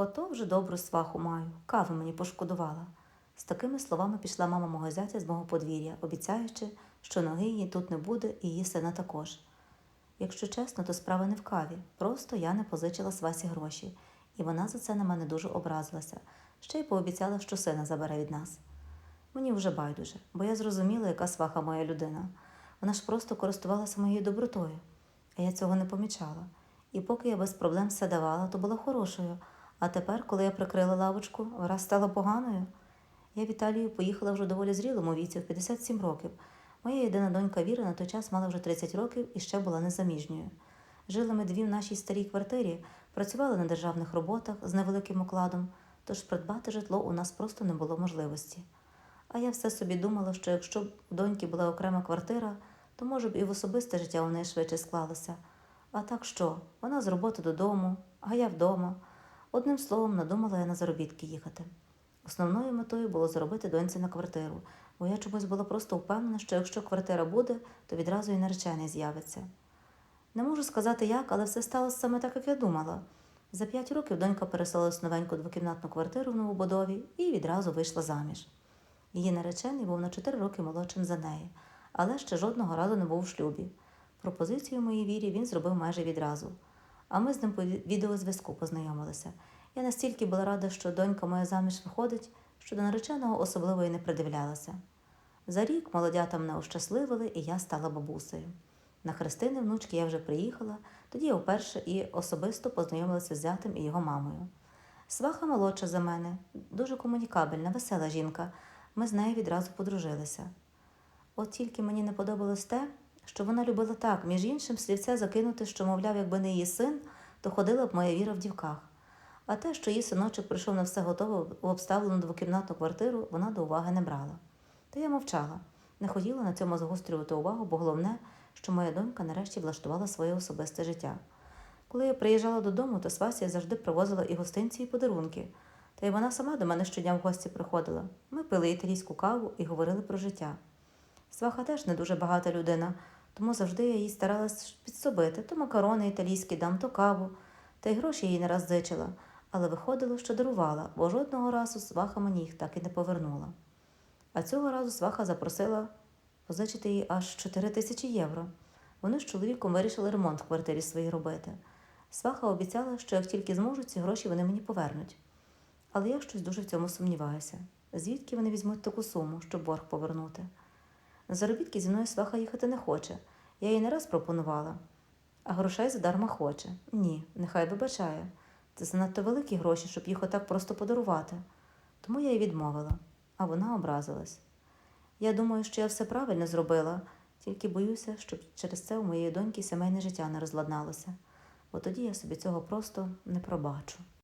Ото вже добру сваху маю, кави мені пошкодувала. З такими словами пішла мама мого зятя з мого подвір'я, обіцяючи, що ноги її тут не буде і її сина також. Якщо чесно, то справа не в каві. Просто я не позичила свасі гроші, і вона за це на мене дуже образилася, ще й пообіцяла, що сина забере від нас. Мені вже байдуже, бо я зрозуміла, яка сваха моя людина. Вона ж просто користувалася моєю добротою, а я цього не помічала. І поки я без проблем все давала, то була хорошою. А тепер, коли я прикрила лавочку, враз стала поганою. Я в Італію поїхала вже доволі зрілому віці, в 57 років. Моя єдина донька Віра на той час мала вже 30 років і ще була незаміжньою. Жили ми дві в нашій старій квартирі, працювали на державних роботах з невеликим окладом, тож придбати житло у нас просто не було можливості. А я все собі думала, що якщо б у доньки була окрема квартира, то може б і в особисте життя у неї швидше склалося. А так що? Вона з роботи додому, а я вдома. Одним словом, надумала я на заробітки їхати. Основною метою було заробити доньці на квартиру, бо я чомусь була просто впевнена, що якщо квартира буде, то відразу і наречений з'явиться. Не можу сказати як, але все сталося саме так, як я думала. За п'ять років донька переселилась в новеньку двокімнатну квартиру в новобудові і відразу вийшла заміж. Її наречений був на чотири роки молодшим за неї, але ще жодного разу не був у шлюбі. Пропозицію моїй вірі він зробив майже відразу. А ми з ним по відеозв'язку познайомилися. Я настільки була рада, що донька моя заміж виходить, що до нареченого особливо і не придивлялася. За рік молодята мене ощасливили, і я стала бабусею. На хрестини внучки я вже приїхала, тоді я вперше і особисто познайомилася з зятем і його мамою. Сваха молодша за мене, дуже комунікабельна, весела жінка. Ми з нею відразу подружилися. От тільки мені не подобалось те, що вона любила так, між іншим, слівце закинути, що, мовляв, якби не її син, то ходила б моя віра в дівках. А те, що її синочок прийшов на все готове в обставлену двокімнатну квартиру, вона до уваги не брала. Та я мовчала, не хотіла на цьому загострювати увагу, бо головне, що моя донька нарешті влаштувала своє особисте життя. Коли я приїжджала додому, то Свася завжди привозила і гостинці, і подарунки. Та й вона сама до мене щодня в гості приходила. Ми пили італійську каву і говорили про життя. Сваха теж не дуже багата людина, тому завжди я їй старалась підсобити то макарони італійські дам, то каву, та й гроші їй не раз зичила, але виходило, що дарувала, бо жодного разу сваха мені їх так і не повернула. А цього разу сваха запросила позичити їй аж 4 тисячі євро. Вони з чоловіком вирішили ремонт в квартирі своїй робити. Сваха обіцяла, що як тільки зможуть, ці гроші вони мені повернуть. Але я щось дуже в цьому сумніваюся. Звідки вони візьмуть таку суму, щоб борг повернути? На заробітки зі мною сваха їхати не хоче. Я їй не раз пропонувала. А грошей задарма хоче. Ні, нехай вибачає. Це занадто великі гроші, щоб їх отак просто подарувати. Тому я їй відмовила, а вона образилась. Я думаю, що я все правильно зробила, тільки боюся, щоб через це у моєї доньки сімейне життя не розладналося, бо тоді я собі цього просто не пробачу.